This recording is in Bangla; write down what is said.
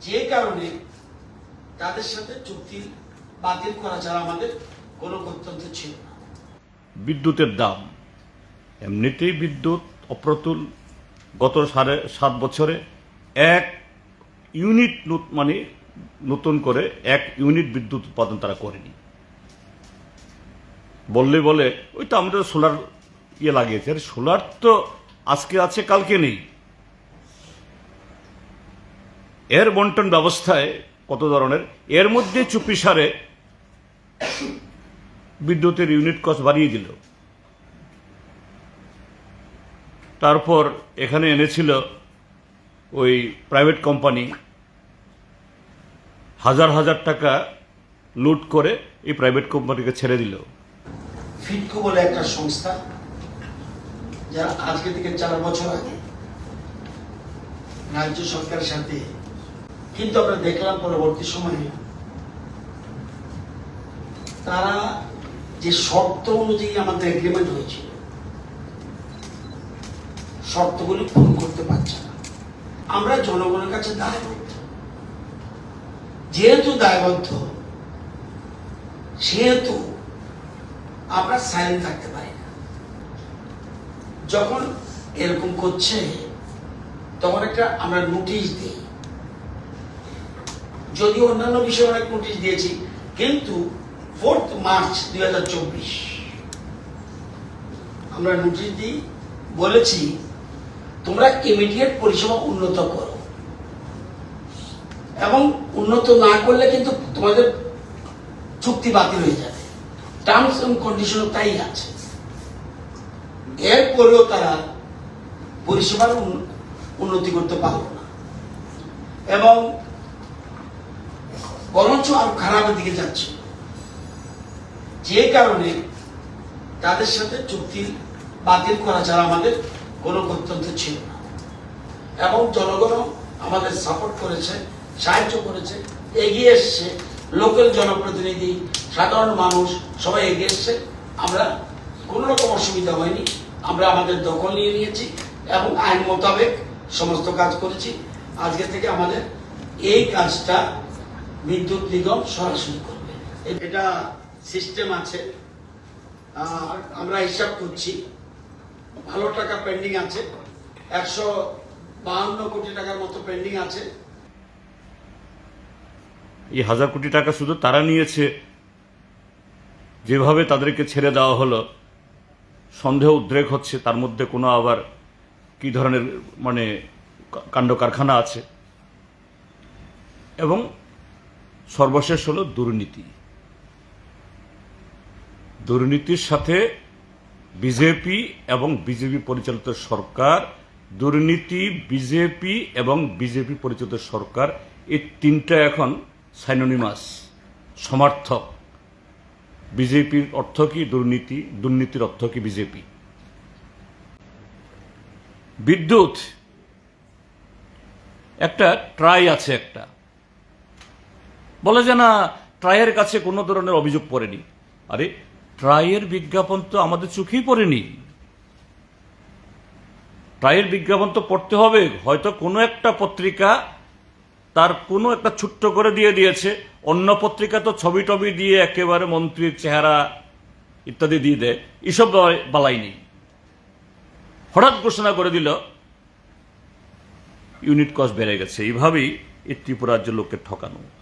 যে কারণে তাদের সাথে চুক্তি বাতিল করা ছাড়া আমাদের কোনো গত্যন্ত ছিল না। বিদ্যুতের দাম। এমনিতেই বিদ্যুৎ অপ্রতুল গত সাড়ে সাত বছরে এক ইউনিট মানে নতুন করে এক ইউনিট বিদ্যুৎ উৎপাদন তারা করেনি। বললে বলে, ওই তো আমাদের সোলার ইয়ে লাগিয়েছে। আর সোলার তো আজকে আছে, কালকে নেই। এর বন্টন ব্যবস্থায় কত ধরনের? এর মধ্যে চুপিসারে বিদ্যুতের ইউনিট কস্ট বাড়িয়ে দিল। তারপর এখানে এনেছিল ওই প্রাইভেট কোম্পানি হাজার হাজার টাকা লুট করে এই প্রাইভেট কোম্পানিকে ছেড়ে দিল। ফিটকো বলে একটা সংস্থা, যারা আজকে থেকে চার বছর আগে রাজ্য সরকারের সাথে কিন্তু আমরা দেখলাম পরবর্তী সময়ে তারা যে শর্ত অনুযায়ী আমাদের এগ্রিমেন্ট হয়েছিল, শর্তগুলি পূরণ করতে পারছে না। আমরা জনগণের কাছে দায়বদ্ধ। যেহেতু দায়বদ্ধ, সেহেতু আমরা সাইলেন্ট থাকতে পারি না। যখন এরকম করছে, তখন একটা আমরা নোটিশ দিই। যদি অন্যান্য বিষয়ে অনেক নোটিশ দিয়েছি, কিন্তু ফোর্থ মার্চ দুই আমরা নোটিশ দিই, বলেছি, তোমরা ইমিডিয়েট পরিষেবা উন্নত করো। এবং উন্নত না করলে কিন্তু তোমাদের চুক্তি বাতিল হয়ে যাবে। টার্মস এন্ড কন্ডিশন তাই আছে। এরপরেও তারা পরিষেবার উন্নতি করতে পারল না। এবং বরঞ্চ আরও খারাপের দিকে যাচ্ছে। যে কারণে তাদের সাথে চুক্তি বাতিল করা ছাড়া আমাদের কোনো গত্যন্ত ছিল না। এবং জনগণও আমাদের সাপোর্ট করেছে, সাহায্য করেছে, এগিয়ে এসছে। লোকাল জনপ্রতিনিধি, সাধারণ মানুষ, সবাই এগিয়ে এসছে। আমরা কোনো রকম অসুবিধা হয়নি। আমরা আমাদের দখল নিয়ে নিয়েছি এবং আইন মোতাবেক সমস্ত কাজ করেছি। আজকে থেকে আমাদের এই কাজটা বিদ্যুৎ নিগম সরাসরি করবে। এটা সিস্টেম আছে। আমরা হিসাব করছি। ভালো টাকা পেন্ডিং আছে। একশো বাহান্ন কোটি টাকার মতো পেন্ডিং আছে। এই হাজার কোটি টাকা শুধু তারা নিয়েছে। যেভাবে তাদেরকে ছেড়ে দেওয়া হলো, সন্দেহ উদ্রেক হচ্ছে। তার মধ্যে কোনো আবার কি ধরনের মানে কাণ্ড কারখানা আছে? এবং সর্বশেষ হলো দুর্নীতি। দুর্নীতির সাথে বিজেপি এবং বিজেপি পরিচালিত সরকার, দুর্নীতি, বিজেপি এবং বিজেপি পরিচালিত সরকার, এই তিনটা এখন সাইনোনিমাস সমার্থক। বিজেপির অর্থ কি দুর্নীতি? দুর্নীতির অর্থ কি বিজেপি? বিদ্যুৎ। একটা ট্রাই আছে একটা। বলে যে না, ট্রাইয়ের কাছে কোনো ধরনের অভিযোগ পড়েনি। আরে, ট্রাইয়ের বিজ্ঞাপন তো আমাদের চোখেই পড়েনি। ট্রাইয়ের বিজ্ঞাপন তো পড়তে হবে, হয়তো কোনো একটা পত্রিকা তার কোনো একটা ছোট্ট করে দিয়ে দিয়েছে, অন্য পত্রিকা তো ছবি টবি দিয়ে একেবারে মন্ত্রীর চেহারা ইত্যাদি দিয়ে দেয়, এসব বালাই- নেই। হঠাৎ ঘোষণা করে দিল, ইউনিট কস্ট বেড়ে গেছে। এইভাবেই এই ত্রিপুরা রাজ্যের লোককে ঠকানো।